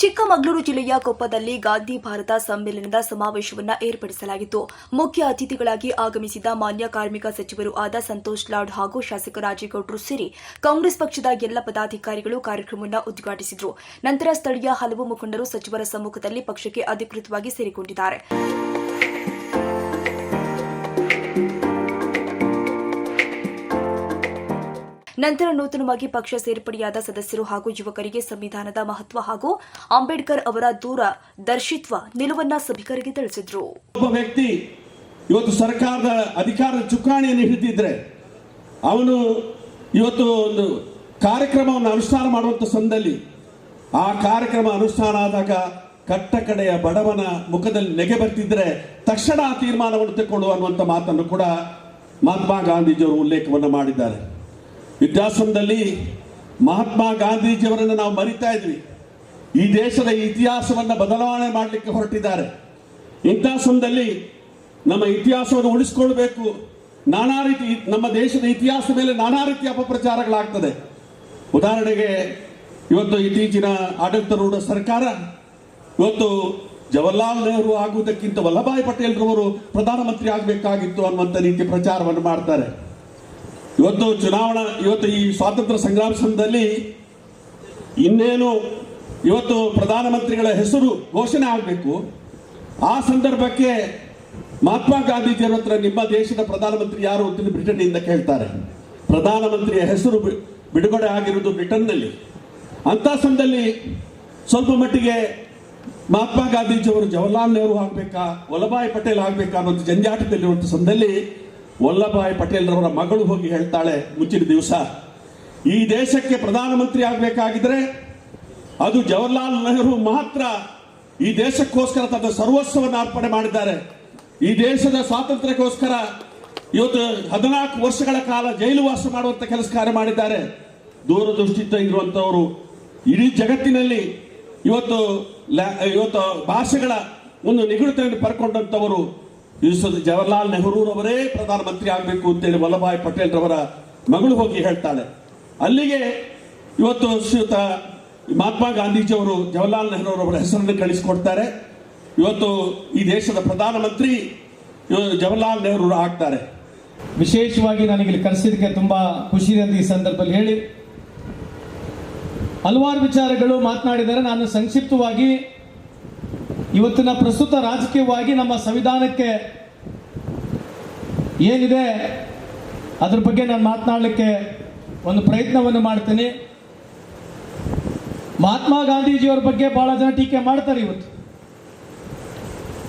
ಚಿಕ್ಕಮಗಳೂರು ಜಿಲ್ಲೆಯ ಕೊಪ್ಪದಲ್ಲಿ ಗಾಂಧಿ ಭಾರತ ಸಮ್ಮೇಳನದ ಸಮಾವೇಶವನ್ನು ಏರ್ಪಡಿಸಲಾಗಿತ್ತು. ಮುಖ್ಯ ಅತಿಥಿಗಳಾಗಿ ಆಗಮಿಸಿದ ಮಾನ್ಯ ಕಾರ್ಮಿಕ ಸಚಿವರು ಆದ ಸಂತೋಷ್ ಲಾಡ್ ಹಾಗೂ ಶಾಸಕ ರಾಜೇಗೌಡರು ಸೇರಿ ಕಾಂಗ್ರೆಸ್ ಪಕ್ಷದ ಎಲ್ಲ ಪದಾಧಿಕಾರಿಗಳು ಕಾರ್ಯಕ್ರಮವನ್ನು ಉದ್ಘಾಟಿಸಿದರು. ನಂತರ ಸ್ಥಳೀಯ ಹಲವು ಮುಖಂಡರು ಸಚಿವರ ಸಮ್ಮುಖದಲ್ಲಿ ಪಕ್ಷಕ್ಕೆ ಅಧಿಕೃತವಾಗಿ ಸೇರಿಕೊಂಡಿದ್ದಾರೆ. ನಂತರ ನೂತನವಾಗಿ ಪಕ್ಷ ಸೇರ್ಪಡೆಯಾದ ಸದಸ್ಯರು ಹಾಗೂ ಯುವಕರಿಗೆ ಸಂವಿಧಾನದ ಮಹತ್ವ ಹಾಗೂ ಅಂಬೇಡ್ಕರ್ ಅವರ ದೂರ ದರ್ಶಿತ್ವ ನಿಲುವನ್ನ ಸಭಿಕರಿಗೆ ತಿಳಿಸಿದರು. ಒಬ್ಬ ವ್ಯಕ್ತಿ ಇವತ್ತು ಸರ್ಕಾರದ ಅಧಿಕಾರದ ಚುಕ್ಕಾಣಿಯನ್ನು ಹಿಡಿದಿದ್ರೆ ಅವನು ಇವತ್ತು ಒಂದು ಕಾರ್ಯಕ್ರಮವನ್ನು ಅನುಷ್ಠಾನ ಮಾಡುವಂಥ ಸಂದಲ್ಲಿ ಆ ಕಾರ್ಯಕ್ರಮ ಅನುಷ್ಠಾನ ಆದಾಗ ಕಟ್ಟಕಡೆಯ ಬಡವನ ಮುಖದಲ್ಲಿ ನೆಗೆ ಬರ್ತಿದ್ರೆ ತಕ್ಷಣ ಆ ತೀರ್ಮಾನವನ್ನು ತೆಕ್ಕೊಳ್ಳು ಅನ್ನುವಂಥ ಮಾತನ್ನು ಕೂಡ ಮಹಾತ್ಮ ಗಾಂಧೀಜಿಯವರು ಉಲ್ಲೇಖವನ್ನು ಮಾಡಿದ್ದಾರೆ. ವಿದ್ಯಾಸಂದಲ್ಲಿ ಮಹಾತ್ಮ ಗಾಂಧೀಜಿಯವರನ್ನು ನಾವು ಮರಿತಾ ಇದ್ವಿ. ಈ ದೇಶದ ಇತಿಹಾಸವನ್ನು ಬದಲಾವಣೆ ಮಾಡಲಿಕ್ಕೆ ಹೊರಟಿದ್ದಾರೆ. ಇಂಥ ಸಮಯದಲ್ಲಿ ನಮ್ಮ ಇತಿಹಾಸವನ್ನು ಉಳಿಸ್ಕೊಳ್ಬೇಕು. ನಾನಾ ರೀತಿ ನಮ್ಮ ದೇಶದ ಇತಿಹಾಸ ಮೇಲೆ ನಾನಾ ರೀತಿಯ ಅಪಪ್ರಚಾರಗಳಾಗ್ತದೆ. ಉದಾಹರಣೆಗೆ ಇವತ್ತು ಇತ್ತೀಚಿನ ಆಡಳಿತಾರೂಢ ಸರ್ಕಾರ, ಇವತ್ತು ಜವಾಹರ್ಲಾಲ್ ನೆಹರು ಆಗುವುದಕ್ಕಿಂತ ವಲ್ಲಭಾಯ್ ಪಟೇಲ್ರವರು ಪ್ರಧಾನಮಂತ್ರಿ ಆಗಬೇಕಾಗಿತ್ತು ಅನ್ನುವಂಥ ರೀತಿ ಪ್ರಚಾರವನ್ನು ಮಾಡ್ತಾರೆ. ಇವತ್ತು ಚುನಾವಣಾ, ಇವತ್ತು ಈ ಸ್ವಾತಂತ್ರ್ಯ ಸಂಗ್ರಾಮ ಸಮಯದಲ್ಲಿ ಇನ್ನೇನು ಇವತ್ತು ಪ್ರಧಾನಮಂತ್ರಿಗಳ ಹೆಸರು ಘೋಷಣೆ ಆಗಬೇಕು. ಆ ಸಂದರ್ಭಕ್ಕೆ ಮಹಾತ್ಮ ಗಾಂಧೀಜಿಯವರ ಹತ್ರ ನಿಮ್ಮ ದೇಶದ ಪ್ರಧಾನಮಂತ್ರಿ ಯಾರು ಅಂತ ಬ್ರಿಟನ್ನಿಂದ ಕೇಳ್ತಾರೆ. ಪ್ರಧಾನಮಂತ್ರಿಯ ಹೆಸರು ಬಿಡುಗಡೆ ಆಗಿರುವುದು ಬ್ರಿಟನ್ನಲ್ಲಿ. ಅಂತ ಸಮಯದಲ್ಲಿ ಸ್ವಲ್ಪ ಮಟ್ಟಿಗೆ ಮಹಾತ್ಮ ಗಾಂಧೀಜಿಯವರು ಜವಾಹರ್ಲಾಲ್ ನೆಹರು ಆಗಬೇಕಾ ವಲ್ಲಭಾಯ್ ಪಟೇಲ್ ಆಗಬೇಕಾ ಅನ್ನೋದು ಜಂಜಾಟದಲ್ಲಿರುವಂಥ ಸಮಯದಲ್ಲಿ ವಲ್ಲಭಾಯ್ ಪಟೇಲ್ರವರ ಮಗಳು ಹೋಗಿ ಹೇಳ್ತಾಳೆ ಮುಂಚಿನ ದಿವಸ, ಈ ದೇಶಕ್ಕೆ ಪ್ರಧಾನಮಂತ್ರಿ ಆಗಬೇಕಾಗಿದ್ರೆ ಅದು ಜವಹರ್ಲಾಲ್ ನೆಹರು ಮಾತ್ರ ಈ ದೇಶಕ್ಕೋಸ್ಕರ ತನ್ನ ಸರ್ವಸ್ವವನ್ನು ಅರ್ಪಣೆ ಮಾಡಿದ್ದಾರೆ. ಈ ದೇಶದ ಸ್ವಾತಂತ್ರ್ಯಕ್ಕೋಸ್ಕರ ಇವತ್ತು ಹದಿನಾಲ್ಕು ವರ್ಷಗಳ ಕಾಲ ಜೈಲು ವಾಸ ಮಾಡುವಂತ ಕೆಲಸ ಕಾರ್ಯ ಮಾಡಿದ್ದಾರೆ. ದೂರದೃಷ್ಟಿ ಇರುವಂತವರು, ಇಡೀ ಜಗತ್ತಿನಲ್ಲಿ ಇವತ್ತು ಇವತ್ತು ಭಾಷೆಗಳ ಒಂದು ನಿಗೂಢತೆಯನ್ನು ಪಡ್ಕೊಂಡಂತವರು ಜವಾಹರ್ಲಾಲ್ ನೆಹರೂರವರೇ ಪ್ರಧಾನಮಂತ್ರಿ ಆಗಬೇಕು ಅಂತೇಳಿ ವಲ್ಲಭಾಯ್ ಪಟೇಲ್ ರವರ ಮಗಳು ಹೋಗಿ ಹೇಳ್ತಾಳೆ. ಅಲ್ಲಿಗೆ ಇವತ್ತು ಶ್ರೀಯುತ ಮಹಾತ್ಮ ಗಾಂಧೀಜಿಯವರು ಜವಾಹರ್ಲಾಲ್ ನೆಹರೂರವರ ಹೆಸರನ್ನು ಕಳಿಸಿಕೊಡ್ತಾರೆ. ಇವತ್ತು ಈ ದೇಶದ ಪ್ರಧಾನಮಂತ್ರಿ ಜವಹರ್ಲಾಲ್ ನೆಹರು ಆಗ್ತಾರೆ. ವಿಶೇಷವಾಗಿ ನನಗೆ ಕರೆಸಿದಕ್ಕೆ ತುಂಬಾ ಖುಷಿ ಅಂತ ಈ ಸಂದರ್ಭದಲ್ಲಿ ಹೇಳಿ. ಹಲವಾರು ವಿಚಾರಗಳು ಮಾತನಾಡಿದರೆ ನಾನು ಸಂಕ್ಷಿಪ್ತವಾಗಿ ಇವತ್ತಿನ ಪ್ರಸ್ತುತ ರಾಜಕೀಯವಾಗಿ ನಮ್ಮ ಸಂವಿಧಾನಕ್ಕೆ ಏನಿದೆ, ಅದ್ರ ಬಗ್ಗೆ ನಾನು ಮಾತನಾಡಲಿಕ್ಕೆ ಒಂದು ಪ್ರಯತ್ನವನ್ನು ಮಾಡ್ತೀನಿ. ಮಹಾತ್ಮ ಗಾಂಧೀಜಿಯವ್ರ ಬಗ್ಗೆ ಬಹಳ ಜನ ಟೀಕೆ ಮಾಡ್ತಾರೆ ಇವತ್ತು.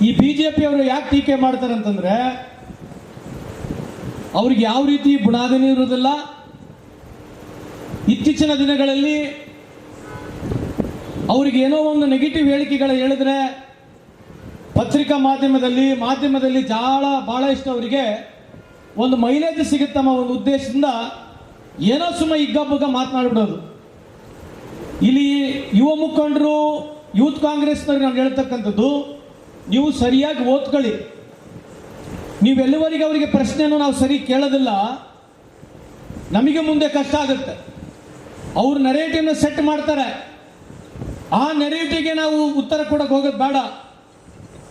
ಈ ಬಿ ಜೆ ಯಾಕೆ ಟೀಕೆ ಮಾಡ್ತಾರೆ ಅಂತಂದ್ರೆ, ಅವ್ರಿಗೆ ಯಾವ ರೀತಿ ಬುನಾದಿನೂ ಇರುವುದಿಲ್ಲ. ಇತ್ತೀಚಿನ ದಿನಗಳಲ್ಲಿ ಅವ್ರಿಗೆ ಏನೋ ಒಂದು ನೆಗೆಟಿವ್ ಹೇಳಿಕೆಗಳು ಹೇಳಿದ್ರೆ ಪತ್ರಿಕಾ ಮಾಧ್ಯಮದಲ್ಲಿ ಮಾಧ್ಯಮದಲ್ಲಿ ಜಾಳ ಬಹಳ ಇಷ್ಟ ಅವರಿಗೆ. ಒಂದು ಮೈಲೇಜ್ ಸಿಗುತ್ತಮ್ಮ ಒಂದು ಉದ್ದೇಶದಿಂದ. ಏನೋ ಸುಮ್ಮ ಇಗ್ಗಬ್ಬಗ ಮಾತನಾಡ್ಬಿಡೋದು. ಇಲ್ಲಿ ಯುವ ಮುಖಂಡರು, ಯೂತ್ ಕಾಂಗ್ರೆಸ್ನವ್ರಿಗೆ ನಾನು ಹೇಳ್ತಕ್ಕಂಥದ್ದು, ನೀವು ಸರಿಯಾಗಿ ಓದ್ಕೊಳ್ಳಿ. ನೀವೆಲ್ಲವರಿಗೆ ಅವರಿಗೆ ಪ್ರಶ್ನೆಯನ್ನು ನಾವು ಸರಿ ಕೇಳೋದಿಲ್ಲ. ನಮಗೆ ಮುಂದೆ ಕಷ್ಟ ಆಗುತ್ತೆ. ಅವ್ರು ನೆರೇಟಿವ್ನ ಸೆಟ್ ಮಾಡ್ತಾರೆ. ಆ ನೆರೇಟಿವ್ಗೆ ನಾವು ಉತ್ತರ ಕೊಡೋಕೆ ಹೋಗೋದು ಬೇಡ.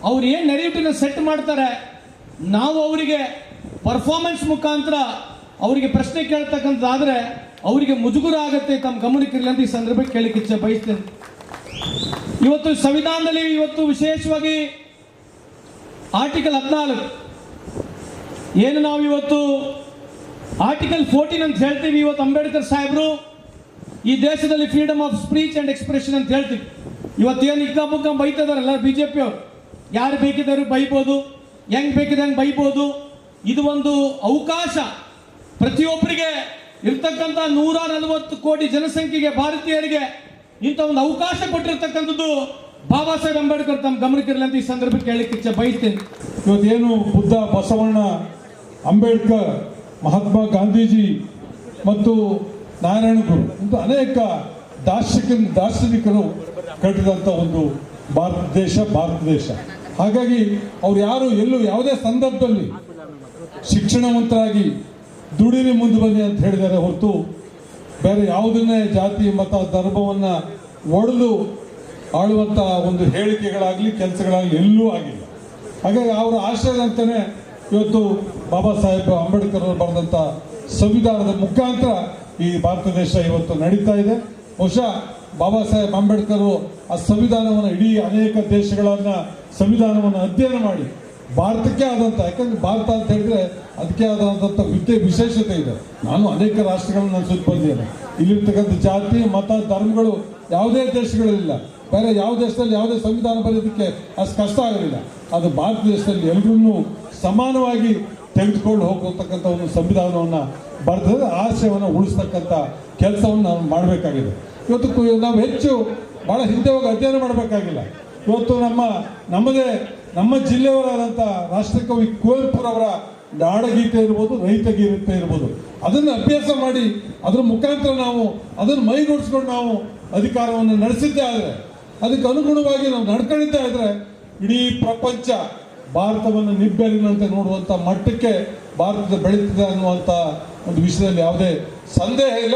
ಅವ್ರು ಏನು ನೆರೇಟಿವ್ನ ಸೆಟ್ ಮಾಡ್ತಾರೆ, ನಾವು ಅವರಿಗೆ ಪರ್ಫಾರ್ಮೆನ್ಸ್ ಮುಖಾಂತರ ಅವರಿಗೆ ಪ್ರಶ್ನೆ ಕೇಳ್ತಕ್ಕಂಥದ್ದಾದರೆ ಅವರಿಗೆ ಮುಜುಗುರ ಆಗುತ್ತೆ ತಮ್ಮ ಗಮನಕ್ಕಿರಲಿ ಅಂತ ಈ ಸಂದರ್ಭಕ್ಕೆ ಕೇಳಿಕ್ಕೆ ಇಚ್ಛೆ ಬಯಸ್ತೇನೆ. ಇವತ್ತು ಸಂವಿಧಾನದಲ್ಲಿ ಇವತ್ತು ವಿಶೇಷವಾಗಿ ಆರ್ಟಿಕಲ್ ಹದಿನಾಲ್ಕು, ಏನು ನಾವು ಇವತ್ತು ಆರ್ಟಿಕಲ್ ಫೋರ್ಟೀನ್ ಅಂತ ಹೇಳ್ತೀವಿ. ಇವತ್ತು ಅಂಬೇಡ್ಕರ್ ಸಾಹೇಬರು ಈ ದೇಶದಲ್ಲಿ freedom of speech and expression ಅಂತ ಹೇಳ್ತೀವಿ. ಇವತ್ತೇನು ಇಕ್ಕ ಬುಕ್ಕ ಬೈತಿದಾರಲ್ಲ ಬಿ ಜೆ ಯಾರು ಬೇಕಿದ್ದರೂ ಬೈಬೋದು, ಹೆಂಗ್ ಬೇಕಿದೆ ಹಂಗೆ ಬೈಬೋದು, ಇದು ಒಂದು ಅವಕಾಶ. ಪ್ರತಿಯೊಬ್ಬರಿಗೆ ಇರ್ತಕ್ಕಂಥ ನೂರ ನಲವತ್ತು ಕೋಟಿ ಜನಸಂಖ್ಯೆಗೆ ಭಾರತೀಯರಿಗೆ ಇಂಥ ಒಂದು ಅವಕಾಶ ಕೊಟ್ಟಿರ್ತಕ್ಕಂಥದ್ದು ಬಾಬಾ ಸಾಹೇಬ್ ಅಂಬೇಡ್ಕರ್ ತಮ್ಮ ಗಮನಕ್ಕಿರಲಿ ಅಂತ ಈ ಸಂದರ್ಭಕ್ಕೆ ಹೇಳಕ್ಕೆ ಇಚ್ಛೆ ಬಯಸ್ತೇನೆ. ಇವತ್ತೇನು ಬುದ್ಧ ಬಸವಣ್ಣ ಅಂಬೇಡ್ಕರ್, ಮಹಾತ್ಮ ಗಾಂಧೀಜಿ ಮತ್ತು ನಾರಾಯಣ ಗುರು ಇಂಥ ಅನೇಕ ದಾರ್ಶನಿಕ ದಾರ್ಶನಿಕರು ಕಟ್ಟಿದಂಥ ಒಂದು ಭಾರತ ದೇಶ ಭಾರತ ದೇಶ. ಹಾಗಾಗಿ ಅವ್ರು ಯಾರು ಎಲ್ಲೂ ಯಾವುದೇ ಸಂದರ್ಭದಲ್ಲಿ ಶಿಕ್ಷಣವಂತರಾಗಿ ದುಡಿಮೆ ಮುಂದೆ ಬನ್ನಿ ಅಂತ ಹೇಳಿದ್ದಾರೆ ಹೊರತು ಬೇರೆ ಯಾವುದನ್ನೇ ಜಾತಿ, ಮತ, ಧರ್ಮವನ್ನು ಒಡೆದು ಆಳುವಂತ ಒಂದು ಹೇಳಿಕೆಗಳಾಗಲಿ, ಕೆಲಸಗಳಾಗಲಿ ಎಲ್ಲೂ ಆಗಿಲ್ಲ. ಹಾಗಾಗಿ ಅವರ ಆಶಯದಂತೆಯೇ ಇವತ್ತು ಬಾಬಾ ಸಾಹೇಬ್ ಅಂಬೇಡ್ಕರ್ ಅವರು ಬರೆದಂತ ಸಂವಿಧಾನದ ಮುಖಾಂತರ ಈ ಭಾರತ ದೇಶ ಇವತ್ತು ನಡೀತಾ ಇದೆ. ಬಹುಶಃ ಬಾಬಾ ಸಾಹೇಬ್ ಅಂಬೇಡ್ಕರ್ ಆ ಸಂವಿಧಾನವನ್ನು ಇಡೀ ಅನೇಕ ದೇಶಗಳನ್ನ ಸಂವಿಧಾನವನ್ನು ಅಧ್ಯಯನ ಮಾಡಿ, ಭಾರತಕ್ಕೆ ಆದಂಥ ಯಾಕಂದ್ರೆ ಭಾರತ ಅಂತ ಹೇಳಿದ್ರೆ ಅದಕ್ಕೆ ಆದಂತ ವಿದ್ಯೆ ವಿಶೇಷತೆ ಇದೆ. ನಾನು ಅನೇಕ ರಾಷ್ಟ್ರಗಳನ್ನ ನಾನು ಸುತ್ತ ಬಂದಿದ್ದೇನೆ. ಇಲ್ಲಿರ್ತಕ್ಕಂಥ ಜಾತಿ, ಮತ, ಧರ್ಮಗಳು ಯಾವುದೇ ದೇಶಗಳಲ್ಲಿಲ್ಲ. ಬೇರೆ ಯಾವ ದೇಶದಲ್ಲಿ ಯಾವುದೇ ಸಂವಿಧಾನ ಬರೆಯೋದಕ್ಕೆ ಅಷ್ಟು ಕಷ್ಟ ಆಗಲಿಲ್ಲ. ಅದು ಭಾರತ ದೇಶದಲ್ಲಿ ಎಲ್ಲರನ್ನೂ ಸಮಾನವಾಗಿ ತೆಗೆದುಕೊಂಡು ಹೋಗತಕ್ಕಂಥ ಒಂದು ಸಂವಿಧಾನವನ್ನು ಬರೆದ ಆಶಯವನ್ನು ಉಳಿಸ್ತಕ್ಕಂಥ ಕೆಲಸವನ್ನು ನಾವು ಮಾಡಬೇಕಾಗಿದೆ. ಇವತ್ತು ನಾವು ಹೆಚ್ಚು ಬಹಳ ಹಿಂದೆ ಹೋಗಿ ಅಧ್ಯಯನ ಮಾಡಬೇಕಾಗಿಲ್ಲ. ಇವತ್ತು ನಮ್ಮ, ನಮ್ಮದೇ, ನಮ್ಮ ಜಿಲ್ಲೆಯವರಾದಂಥ ರಾಷ್ಟ್ರಕವಿ ಕುವೆಂಪುರವರ ನಾಡಗೀತೆ ಇರ್ಬೋದು ರೈತ ಗೀತೆ ಇರ್ಬೋದು. ಅದನ್ನು ಅಭ್ಯಾಸ ಮಾಡಿ, ಅದ್ರ ಮುಖಾಂತರ ನಾವು ಅದನ್ನು ಮೈಗೂಡಿಸ್ಕೊಂಡು ನಾವು ಅಧಿಕಾರವನ್ನು ನಡೆಸಿದ್ದೇ ಆದರೆ, ಅದಕ್ಕೆ ಅನುಗುಣವಾಗಿ ನಾವು ನಡ್ಕೊಂಡಿದ್ದೇ ಆದರೆ ಇಡೀ ಪ್ರಪಂಚ ಭಾರತವನ್ನು ನಿಬ್ಬೆರಗಿನಂತೆ ನೋಡುವಂಥ ಮಟ್ಟಕ್ಕೆ ಭಾರತದ ಬೆಳೀತದೆ ಅನ್ನುವಂಥ ಒಂದು ವಿಷಯದಲ್ಲಿ ಯಾವುದೇ ಸಂದೇಹ ಇಲ್ಲ.